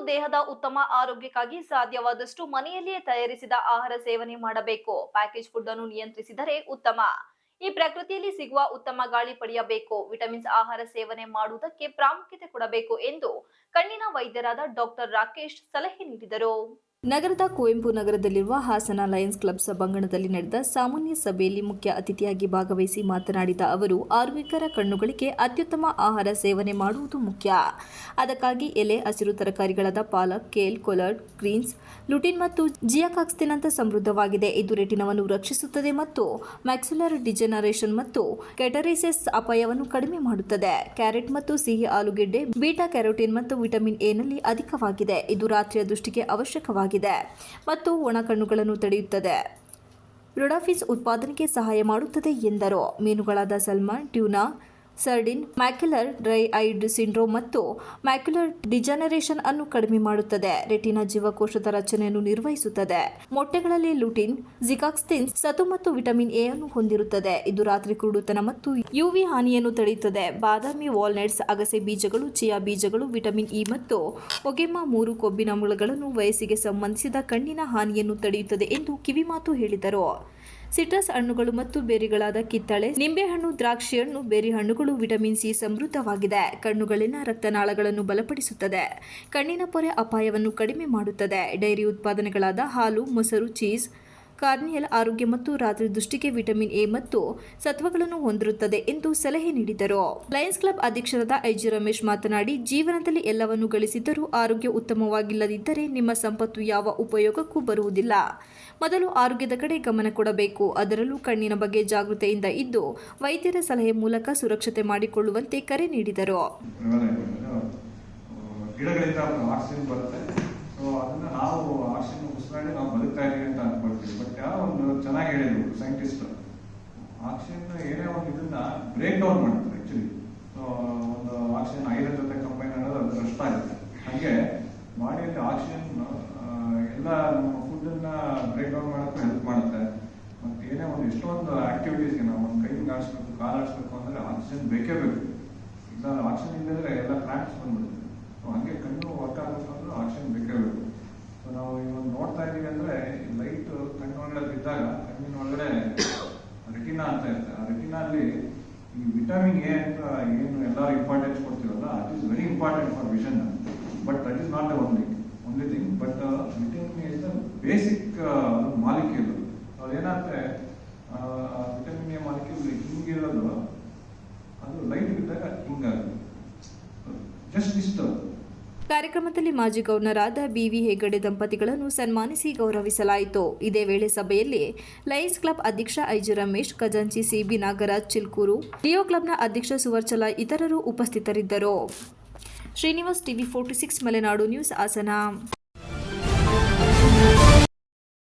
ಉತ್ತಮ ಆರೋಗ್ಯಕ್ಕಾಗಿ ಸಾಧ್ಯವಾದಷ್ಟು ಮನೆಯಲ್ಲಿಯೇ ತಯಾರಿಸಿದ ಆಹಾರ ಸೇವನೆ ಮಾಡಬೇಕು. ಪ್ಯಾಕೇಜ್ ಫುಡ್ ಅನ್ನು ನಿಯಂತ್ರಿಸಿದರೆ ಉತ್ತಮ. ಈ ಪ್ರಕೃತಿಯಲ್ಲಿ ಸಿಗುವ ಉತ್ತಮ ಗಾಳಿ ಪಡೆಯಬೇಕು. ವಿಟಮಿನ್ಸ್ ಆಹಾರ ಸೇವನೆ ಮಾಡುವುದಕ್ಕೆ ಪ್ರಾಮುಖ್ಯತೆ ಕೊಡಬೇಕು ಎಂದು ಕಣ್ಣಿನ ವೈದ್ಯರಾದ ಡಾಕ್ಟರ್ ರಾಕೇಶ್ ಸಲಹೆ ನೀಡಿದರು. ನಗರದ ಕುವೆಂಪು ನಗರದಲ್ಲಿರುವ ಹಾಸನ ಲಯನ್ಸ್ ಕ್ಲಬ್ ಸಭಾಂಗಣದಲ್ಲಿ ನಡೆದ ಸಾಮಾನ್ಯ ಸಭೆಯಲ್ಲಿ ಮುಖ್ಯ ಅತಿಥಿಯಾಗಿ ಭಾಗವಹಿಸಿ ಮಾತನಾಡಿದ ಅವರು, ಆರೋಗ್ಯಕರ ಕಣ್ಣುಗಳಿಗೆ ಅತ್ಯುತ್ತಮ ಆಹಾರ ಸೇವನೆ ಮಾಡುವುದು ಮುಖ್ಯ. ಅದಕ್ಕಾಗಿ ಎಲೆ, ಹಸಿರು ತರಕಾರಿಗಳಾದ ಪಾಲಕ್, ಕೇಲ್ ಕೊಲರ್ಡ್ ಗ್ರೀನ್ಸ್, ಲುಟಿನ್ ಮತ್ತು ಜಿಯಾಕಾಕ್ಸ್ತಿನಂತ ಸಮೃದ್ಧವಾಗಿದೆ. ಇದು ರೆಟಿನವನ್ನು ರಕ್ಷಿಸುತ್ತದೆ ಮತ್ತು ಮ್ಯಾಕ್ಸುಲರ್ ಡಿಜೆನರೇಷನ್ ಮತ್ತು ಕೆಟರಿಸೆಸ್ ಅಪಾಯವನ್ನು ಕಡಿಮೆ ಮಾಡುತ್ತದೆ. ಕ್ಯಾರೆಟ್ ಮತ್ತು ಸಿಹಿ ಆಲೂಗೆಡ್ಡೆ, ಬೀಟಾ ಕ್ಯಾರೋಟಿನ್ ಮತ್ತು ವಿಟಮಿನ್ ಎನಲ್ಲಿ ನಲ್ಲಿ ಅಧಿಕವಾಗಿದೆ. ಇದು ರಾತ್ರಿಯ ದೃಷ್ಟಿಗೆ ಅವಶ್ಯಕವಾಗಿದೆ. ಮತ್ತು ಒಣ ಕಣ್ಣುಗಳನ್ನು ತಡೆಯುತ್ತದೆ. ರೊಡಾಫಿಸ್ ಉತ್ಪಾದನೆಗೆ ಸಹಾಯ ಮಾಡುತ್ತದೆ ಎಂದರು. ಮೀನುಗಳಾದ salmon tuna sardine macular dry eyed syndrome ಮತ್ತು ಮ್ಯಾಕ್ಯುಲರ್ ಡಿಜನರೇಷನ್ ಅನ್ನು ಕಡಿಮೆ ಮಾಡುತ್ತದೆ. ರೆಟಿನಾ ಜೀವಕೋಶದ ರಚನೆಯನ್ನು ನಿರ್ವಹಿಸುತ್ತದೆ. ಮೊಟ್ಟೆಗಳಲ್ಲಿ ಲುಟಿನ್ ಜಿಕಾಕ್ಸ್ತಿನ್ ಸತು ಮತ್ತು ವಿಟಮಿನ್ ಎ ಅನ್ನು ಹೊಂದಿರುತ್ತದೆ. ಇದು ರಾತ್ರಿ ಕುರುಡುತನ ಮತ್ತು ಯುವಿ ಹಾನಿಯನ್ನು ತಡೆಯುತ್ತದೆ. ಬಾದಾಮಿ ವಾಲ್ನಟ್ಸ್, ಅಗಸೆ ಬೀಜಗಳು, ಚಿಯಾ ಬೀಜಗಳು, ವಿಟಮಿನ್ ಇ ಮತ್ತು ಒಗೆಮ ಮೂರು ಕೊಬ್ಬಿನ ಕೊಬ್ಬಿನಾಮ್ಲಗಳನ್ನು ವಯಸ್ಸಿಗೆ ಸಂಬಂಧಿಸಿದ ಕಣ್ಣಿನ ಹಾನಿಯನ್ನು ತಡೆಯುತ್ತದೆ ಎಂದು ಕಿವಿಮಾತು ಹೇಳಿದರು. ಸಿಟ್ರಸ್ ಹಣ್ಣುಗಳು ಮತ್ತು ಬೇರಿಗಳಾದ ಕಿತ್ತಳೆ, ನಿಂಬೆಹಣ್ಣು ದ್ರಾಕ್ಷಿ ಹಣ್ಣು ಬೇರಿ ಹಣ್ಣುಗಳು ವಿಟಮಿನ್ ಸಿ ಸಮೃದ್ಧವಾಗಿದೆ. ಕಣ್ಣುಗಳಿನ ರಕ್ತನಾಳಗಳನ್ನು ಬಲಪಡಿಸುತ್ತದೆ. ಕಣ್ಣಿನ ಪೊರೆ ಅಪಾಯವನ್ನು ಕಡಿಮೆ ಮಾಡುತ್ತದೆ. ಡೈರಿ ಉತ್ಪಾದನೆಗಳಾದ ಹಾಲು, ಮೊಸರು, ಚೀಸ್ ಕಾರ್ನಿಯಲ್ ಆರೋಗ್ಯ ಮತ್ತು ರಾತ್ರಿ ದೃಷ್ಟಿಗೆ ವಿಟಮಿನ್ ಎ ಮತ್ತು ಸತ್ವಗಳನ್ನು ಹೊಂದಿರುತ್ತದೆ ಎಂದು ಸಲಹೆ ನೀಡಿದರು ಲಯನ್ಸ್ ಕ್ಲಬ್ ಅಧ್ಯಕ್ಷರಾದ ಐಜಿ ರಮೇಶ್ ಮಾತನಾಡಿ ಜೀವನದಲ್ಲಿ ಎಲ್ಲವನ್ನು ಗಳಿಸಿದ್ದರೂ ಆರೋಗ್ಯ ಉತ್ತಮವಾಗಿಲ್ಲದಿದ್ದರೆ ನಿಮ್ಮ ಸಂಪತ್ತು ಯಾವ ಉಪಯೋಗಕ್ಕೂ ಬರುವುದಿಲ್ಲ ಮೊದಲು ಆರೋಗ್ಯದ ಕಡೆ ಗಮನ ಕೊಡಬೇಕು ಅದರಲ್ಲೂ ಕಣ್ಣಿನ ಬಗ್ಗೆ ಜಾಗೃತೆಯಿಂದ ಇದ್ದು ವೈದ್ಯರ ಸಲಹೆ ಮೂಲಕ ಸುರಕ್ಷತೆ ಮಾಡಿಕೊಳ್ಳುವಂತೆ ಕರೆ ನೀಡಿದರು ಗಿಡಗಳಿಂದ ಆಕ್ಸಿಜನ್ ಬರುತ್ತೆ ಸೊ ಅದನ್ನ ನಾವು ಆಕ್ಸಿಜನ್ ಉಸಿರಾಡಿ ನಾವು ಬದುಕ್ತಾ ಇದೀವಿ ಅಂತ ಅನ್ಕೊಳ್ತೀವಿ ಬಟ್ ಯಾವ ಒಂದು ಚೆನ್ನಾಗಿ ಹೇಳಿದ್ರು ಸೈಂಟಿಸ್ಟ್ ಆಕ್ಸಿಜನ್ ಏನೇ ಒಂದು ಇದನ್ನ ಬ್ರೇಕ್ ಡೌನ್ ಮಾಡುತ್ತೆ ಆಕ್ಚುಲಿ ಒಂದು ಆಕ್ಸಿಜನ್ ಐರನ್ ಜೊತೆ ಕಂಬೈನ್ ಮಾಡೋದು ಅದು ಕಷ್ಟ ಆಗುತ್ತೆ ಹಾಗೆ ಬಾಡಿಯಲ್ಲಿ ಆಕ್ಸಿಜನ್ ಎಲ್ಲ ನಮ್ಮ ಫುಡ್ಡನ್ನ ಬ್ರೇಕ್ ಡೌನ್ ಮಾಡೋಕ್ಕೂ ಹೆಲ್ಪ್ ಮಾಡುತ್ತೆ. ಮತ್ತೆ ಏನೇ ಒಂದು ಎಷ್ಟೊಂದು ಆಕ್ಟಿವಿಟೀಸ್ಗೆ ನಾವು ಒಂದು ಕೈ ಆಡಿಸ್ಬೇಕು, ಕಾಲು ಆಡಿಸ್ಬೇಕು ಅಂದ್ರೆ ಆಕ್ಸಿಜನ್ ಬೇಕೇ ಬೇಕು. ಇಲ್ಲ ಆಕ್ಸಿಜನ್ ಇಲ್ಲದ್ರೆ ಎಲ್ಲ ಕ್ರಾಕ್ಸ್ ಬಂದ್ಬಿಡುತ್ತೆ. ಹಂಗೆ ಕಣ್ಣು ವರ್ಕ್ ಆಗಬೇಕು ಅಂದ್ರೆ ಆಕ್ಸಿಜನ್ ಬೇಕೇ ಬೇಕು. ಸೊ ನಾವು ಇವಾಗ ನೋಡ್ತಾ ಇದೀವಿ ಅಂದ್ರೆ ಬಿದ್ದಾಗ ಕಣ್ಣಿನ ಒಳಗಡೆ ರೆಟಿನಾ ಅಂತ ಇರುತ್ತೆ. ಆ ರೆಟಿನಲ್ಲಿ ಈ ವಿಟಮಿನ್ ಎ ಅಂತ ಏನು ಎಲ್ಲರೂ importance ಕೊಡ್ತೀವಲ್ಲ it is very important for vision but that is not the only only thing but vitamin is the basic ಕಾರ್ಯಕ್ರಮದಲ್ಲಿ ಮಾಜಿ ಗವರ್ನರಾದ ಬಿವಿ ಹೆಗಡೆ ದಂಪತಿಗಳನ್ನು ಸನ್ಮಾನಿಸಿ ಗೌರವಿಸಲಾಯಿತು. ಇದೇ ವೇಳೆ ಸಭೆಯಲ್ಲಿ ಲಯನ್ಸ್ ಕ್ಲಬ್ ಅಧ್ಯಕ್ಷ ಐಜಿ ರಮೇಶ್, ಖಜಾಂಚಿ ಸಿಬಿ ನಾಗರಾಜ್ ಚಿಲ್ಕೂರು, ಲಿಯೋ ಕ್ಲಬ್ನ ಅಧ್ಯಕ್ಷ ಸುವರ್ಚಲ ಇತರರು ಉಪಸ್ಥಿತರಿದ್ದರು. Srinivas TV forty six, Malenadu news, Hassan.